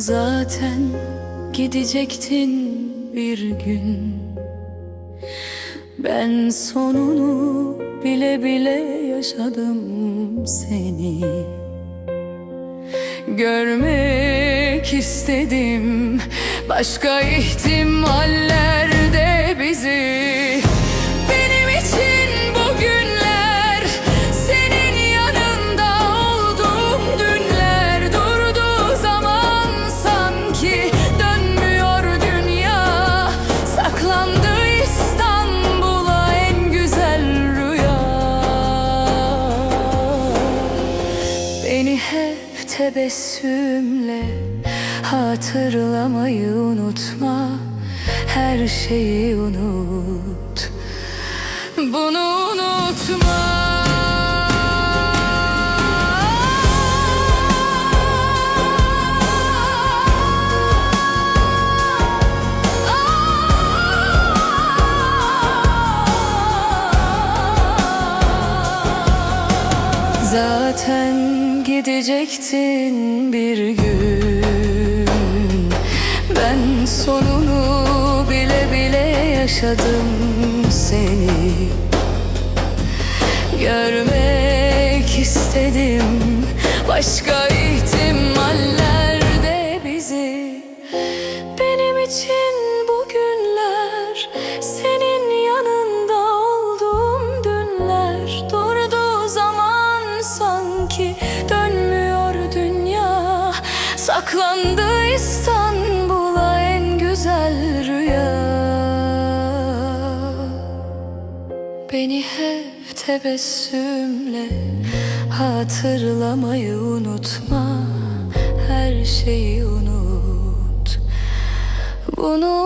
Zaten gidecektin bir gün. Ben sonunu bile bile yaşadım seni. Görmek istedim başka ihtimallerde Beni hep tebessümle hatırlamayı unutma. Her şeyi unut. Bunu unutma Zaten gidecektin bir gün. Ben sonunu bile bile yaşadım seni. Görmek istedim başka ihtimallerde bizi. Benim için Saklandı İstanbul'a en güzel rüya. Beni hep tebessümle hatırlamayı unutma. Her şeyi unut. Bunu